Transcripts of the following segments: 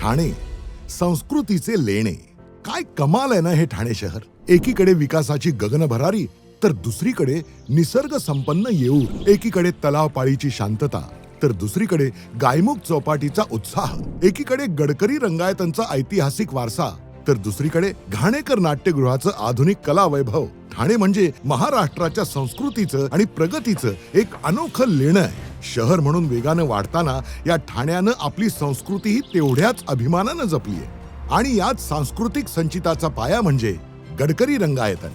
ठाणे. संस्कृतीचे लेणे. काय कमाल आहे ना हे ठाणे शहर. एकीकडे विकासाची गगनभरारी तर दुसरीकडे निसर्ग संपन्न येऊर. एकीकडे तलाव पाळीची शांतता तर दुसरीकडे गायमुख चौपाटीचा उत्साह. एकीकडे गडकरी रंगायतांचा ऐतिहासिक वारसा तर दुसरीकडे घाणेकर नाट्यगृहाचं आधुनिक कला वैभव ठाणे म्हणजे महाराष्ट्राच्या संस्कृतीचं आणि प्रगतीचं एक अनोखं लेणं आहे. शहर म्हणून वेगानं वाढताना या ठाण्यानं आपली संस्कृतीही तेवढ्याच अभिमानानं जपली आहे आणि याच सांस्कृतिक संचिताचा पाया म्हणजे गडकरी रंगायतन.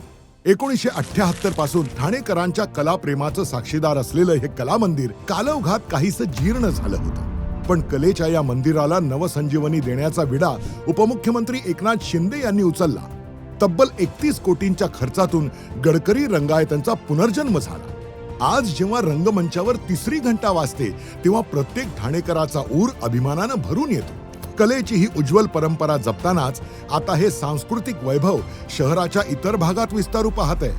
एकोणीसशे अठ्याहत्तरपासून ठाणेकरांच्या कलाप्रेमाचं साक्षीदार असलेलं हे कला मंदिर कालवघात काहीसं जीर्ण झालं होतं. पण कलेच्या या मंदिराला नवसंजीवनी देण्याचा विडा उपमुख्यमंत्री एकनाथ शिंदे यांनी उचलला. तब्बल एकतीस कोटींच्या खर्चातून गडकरी रंगायतनचा पुनर्जन्म झाला. आज जेव्हा रंगमंचावर तिसरी घंटा वाजते तेव्हा प्रत्येक ठाणेकराचा ऊर अभिमानानं भरून येतो. कलेची ही उज्ज्वल परंपरा जपतानाच आता हे सांस्कृतिक वैभव शहराच्या इतर भागात विस्तारू पाहत आहे.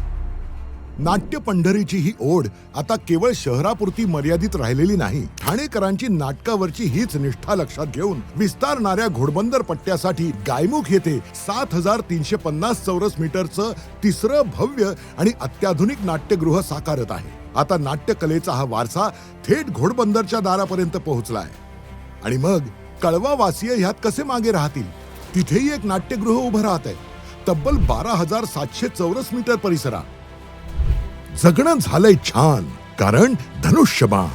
नाट्य पंढरीची ही ओढ आता केवळ शहरापुरती मर्यादित राहिलेली नाही ठाणेकरांची नाटकावरची हीच निष्ठा लक्षात घेऊन विस्तारणाऱ्या घोडबंदर पट्ट्यासाठी गायमुख येथे सात हजार तीनशे पन्नास चौरस मीटरचं तिसरं भव्य आणि अत्याधुनिक नाट्यगृह साकारत आहे. आता नाट्यकलेचा हा वारसा थेट घोडबंदरच्या दारापर्यंत पोहोचलाय. आणि मग कळवावासीय ह्यात कसे मागे राहतील? तिथेही एक नाट्यगृह उभं राहत आहे तब्बल बारा हजार सातशे चौरस मीटर परिसरात. जगणं झालंय छान कारण धनुष्यबाण.